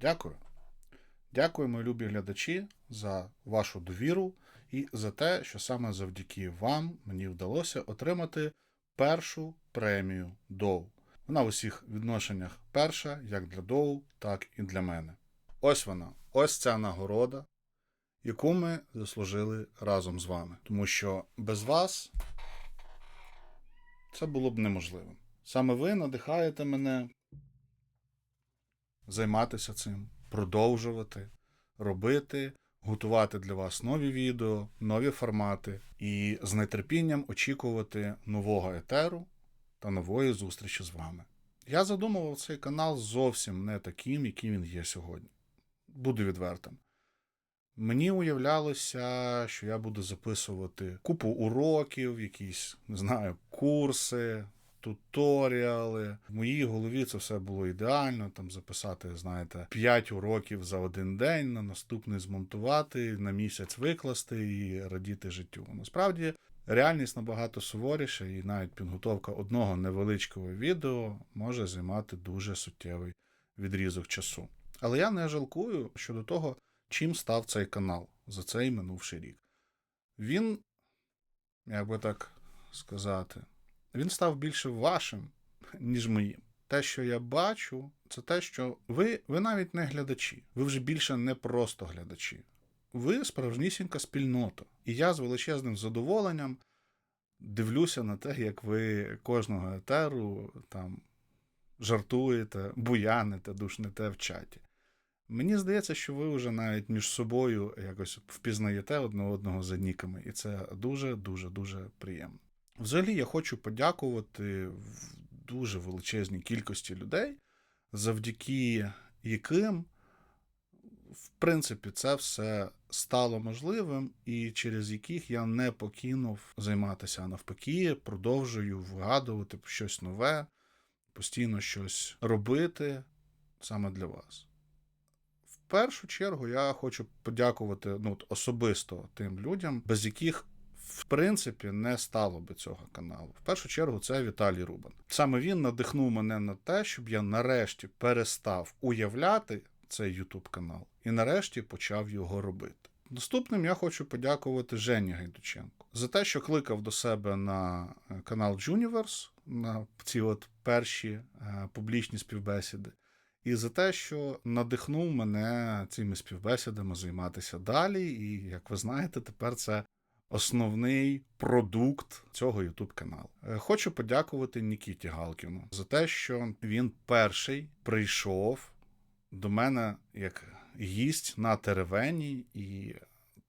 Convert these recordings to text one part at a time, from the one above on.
Дякую. Дякую, мої любі глядачі, за вашу довіру і за те, що саме завдяки вам мені вдалося отримати першу премію Доу. Вона в усіх відношеннях перша, як для Доу, так і для мене. Ось вона, ось ця нагорода, яку ми заслужили разом з вами. Тому що без вас це було б неможливим. Саме ви надихаєте мене займатися цим, продовжувати, робити, готувати для вас нові відео, нові формати і з нетерпінням очікувати нового етеру та нової зустрічі з вами. Я задумував цей канал зовсім не таким, яким він є сьогодні. Буду відвертим. Мені уявлялося, що я буду записувати купу уроків, якісь, не знаю, курси, туторіали. В моїй голові це все було ідеально. Там записати, знаєте, 5 уроків за один день, на наступний змонтувати, на місяць викласти і радіти життю. Насправді. Реальність набагато суворіша, і навіть підготовка одного невеличкого відео може займати дуже суттєвий відрізок часу. Але я не жалкую щодо того, чим став цей канал за цей минувший рік. Він, як би так сказати, він став більше вашим, ніж моїм. Те, що я бачу, це те, що ви, ви навіть не глядачі, ви вже більше не просто глядачі. Ви справжнісінька спільнота. І я з величезним задоволенням дивлюся на те, як ви кожного етеру там жартуєте, буяните, душните в чаті. Мені здається, що ви вже навіть між собою якось впізнаєте одне одного за ніками, і це дуже-дуже дуже приємно. Взагалі, я хочу подякувати дуже величезній кількості людей, завдяки яким, в принципі, це все стало можливим, і через яких я не покинув займатися, а навпаки, продовжую вгадувати щось нове, постійно щось робити саме для вас. В першу чергу я хочу подякувати ну, особисто тим людям, без яких в принципі не стало би цього каналу. В першу чергу це Віталій Рубан. Саме він надихнув мене на те, щоб я нарешті перестав уявляти цей YouTube канал і нарешті почав його робити. Наступним я хочу подякувати Жені Гайдученку за те, що кликав до себе на е, канал Juniverse, на ці от перші е, публічні співбесіди, і за те, що надихнув мене цими співбесідами займатися далі. І, як ви знаєте, тепер це основний продукт цього youtube каналу. Е, хочу подякувати Нікіті Галкіну за те, що він перший прийшов до мене як гість на теревені і.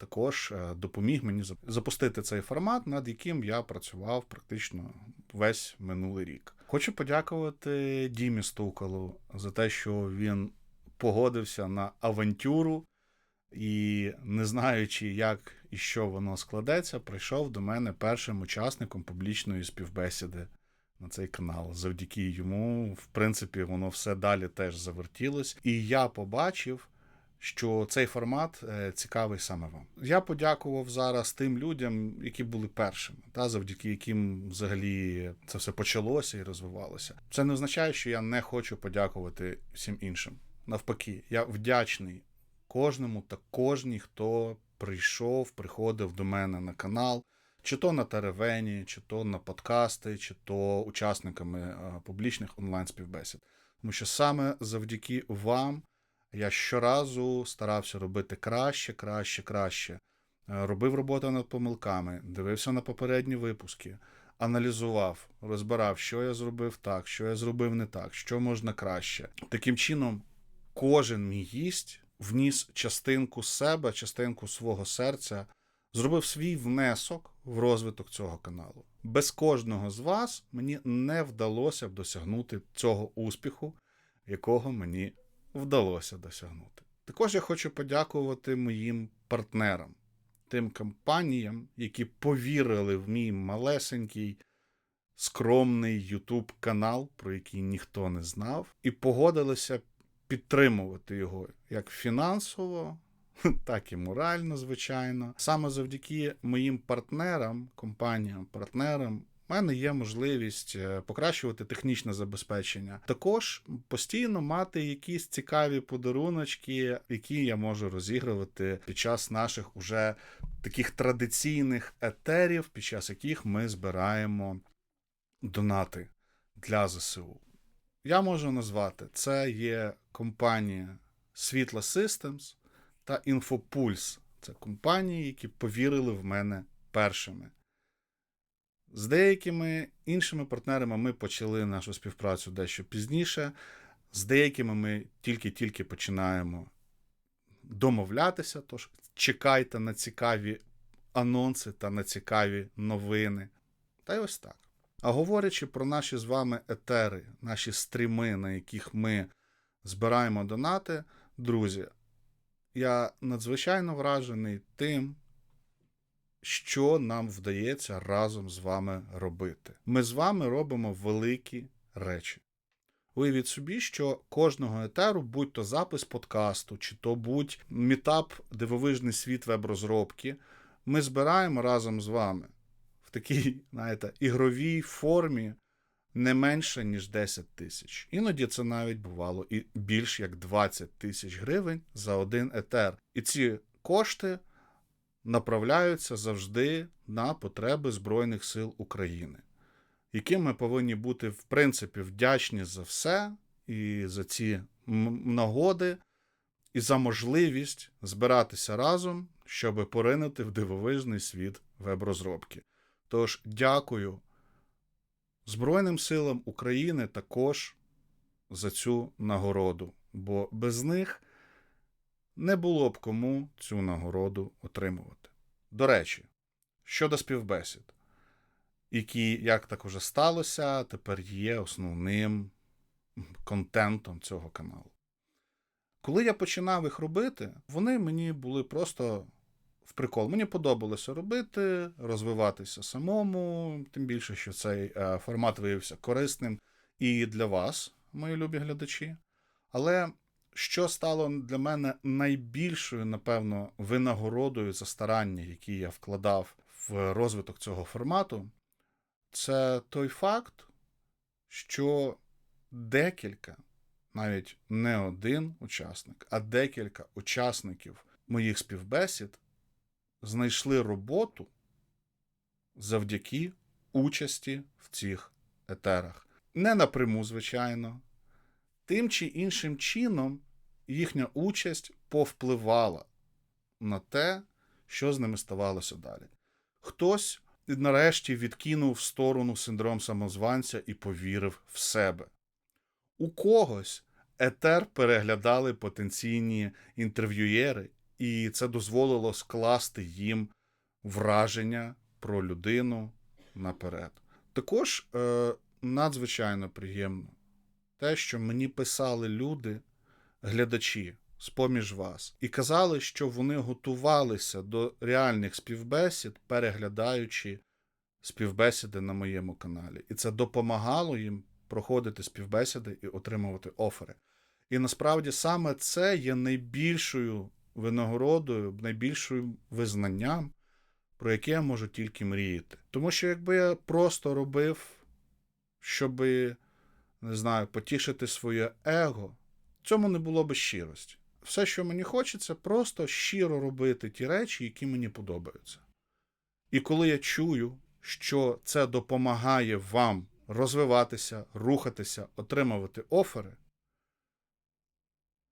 Також е, допоміг мені запустити цей формат, над яким я працював практично весь минулий рік. Хочу подякувати Дімі Стукалу за те, що він погодився на авантюру і, не знаючи, як і що воно складеться, прийшов до мене першим учасником публічної співбесіди на цей канал. Завдяки йому, в принципі, воно все далі теж завертілось. І я побачив. Що цей формат е, цікавий саме вам. Я подякував зараз тим людям, які були першими, та завдяки яким взагалі це все почалося і розвивалося. Це не означає, що я не хочу подякувати всім іншим. Навпаки, я вдячний кожному та кожній, хто прийшов, приходив до мене на канал, чи то на теревені, чи то на подкасти, чи то учасниками е, публічних онлайн-співбесід. Тому що саме завдяки вам я щоразу старався робити краще, краще, краще. Е, робив роботу над помилками, дивився на попередні випуски, аналізував, розбирав, що я зробив так, що я зробив не так, що можна краще. Таким чином, кожен мій гість вніс частинку себе, частинку свого серця, зробив свій внесок в розвиток цього каналу. Без кожного з вас мені не вдалося б досягнути цього успіху, якого мені вдалося досягнути. Також я хочу подякувати моїм партнерам, тим компаніям, які повірили в мій малесенький. Скромний YouTube канал, про який ніхто не знав, і погодилися підтримувати його як фінансово, так і морально, звичайно. Саме завдяки моїм партнерам, компаніям, партнерам, У мене є можливість е, покращувати технічне забезпечення. Також постійно мати якісь цікаві подаруночки, які я можу розігрувати під час наших уже таких традиційних етерів, під час яких ми збираємо донати для ЗСУ. Я можу назвати це є компанія Світла Systems та Infopulse. Це компанії, які повірили в мене першими. З деякими іншими партнерами ми почали нашу співпрацю дещо пізніше. З деякими ми тільки-тільки починаємо домовлятися. Тож чекайте на цікаві анонси та на цікаві новини. Та й ось так. А говорячи про наші з вами етери, наші стріми, на яких ми збираємо донати, друзі, я надзвичайно вражений тим, що нам вдається разом з вами робити. Ми з вами робимо великі речі. Уявіть собі, що кожного етеру, будь то запис подкасту, чи то будь мітап дивовижний світ веб-розробки, ми збираємо разом з вами в такій, знаєте, ігровій формі не менше, ніж 10 тисяч. Іноді це навіть бувало і більш як 20 тисяч гривень за один етер. І ці кошти направляються завжди на потреби Збройних сил України, яким ми повинні бути, в принципі, вдячні за все і за ці нагоди, і за можливість збиратися разом, щоб поринути в дивовижний світ веб-розробки. Тож дякую Збройним силам України також за цю нагороду, бо без них не було б кому цю нагороду отримувати. До речі, щодо співбесід, які, як так уже сталося, тепер є основним контентом цього каналу. Коли я починав їх робити, вони мені були просто в прикол. Мені подобалося робити, розвиватися самому, тим більше, що цей е, формат виявився корисним і для вас, мої любі глядачі. Але що стало для мене найбільшою, напевно, винагородою за старання, які я вкладав в розвиток цього формату, це той факт, що декілька, навіть не один учасник, а декілька учасників моїх співбесід знайшли роботу завдяки участі в цих етерах. Не напряму, звичайно. Тим чи іншим чином їхня участь повпливала на те, що з ними ставалося далі. Хтось нарешті відкинув в сторону синдром самозванця і повірив в себе. У когось етер переглядали потенційні інтерв'юєри, і це дозволило скласти їм враження про людину наперед. Також е, надзвичайно приємно те, що мені писали люди, глядачі з-поміж вас, і казали, що вони готувалися до реальних співбесід, переглядаючи співбесіди на моєму каналі. І це допомагало їм проходити співбесіди і отримувати офери. І насправді саме це є найбільшою винагородою, найбільшим визнанням, про яке я можу тільки мріяти. Тому що якби я просто робив, щоб, не знаю, потішити своє его, в цьому не було би щирості. Все, що мені хочеться, просто щиро робити ті речі, які мені подобаються. І коли я чую, що це допомагає вам розвиватися, рухатися, отримувати офери,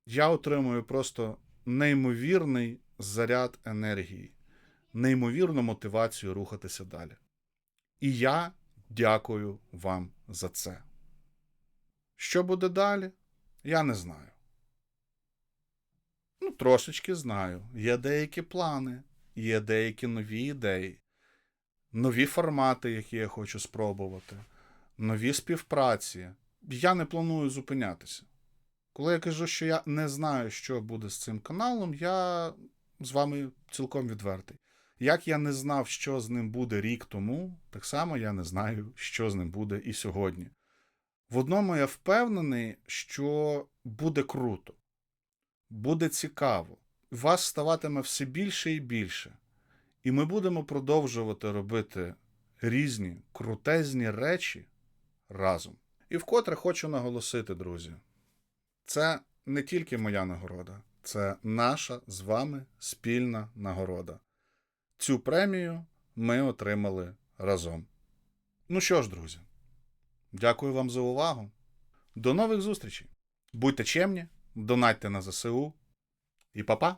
я отримую просто неймовірний заряд енергії, неймовірну мотивацію рухатися далі. І я дякую вам за це. Що буде далі, я не знаю. Ну, трошечки знаю. Є деякі плани, є деякі нові ідеї, нові формати, які я хочу спробувати, нові співпраці. Я не планую зупинятися. Коли я кажу, що я не знаю, що буде з цим каналом, я з вами цілком відвертий. Як я не знав, що з ним буде рік тому, так само я не знаю, що з ним буде і сьогодні. В одному я впевнений, що буде круто, буде цікаво, вас ставатиме все більше і більше. І ми будемо продовжувати робити різні крутезні речі разом. І вкотре хочу наголосити, друзі, це не тільки моя нагорода, це наша з вами спільна нагорода. Цю премію ми отримали разом. Ну що ж, друзі, дякую вам за увагу. До нових зустрічей. Будьте чемні, донатьте на ЗСУ і па-па!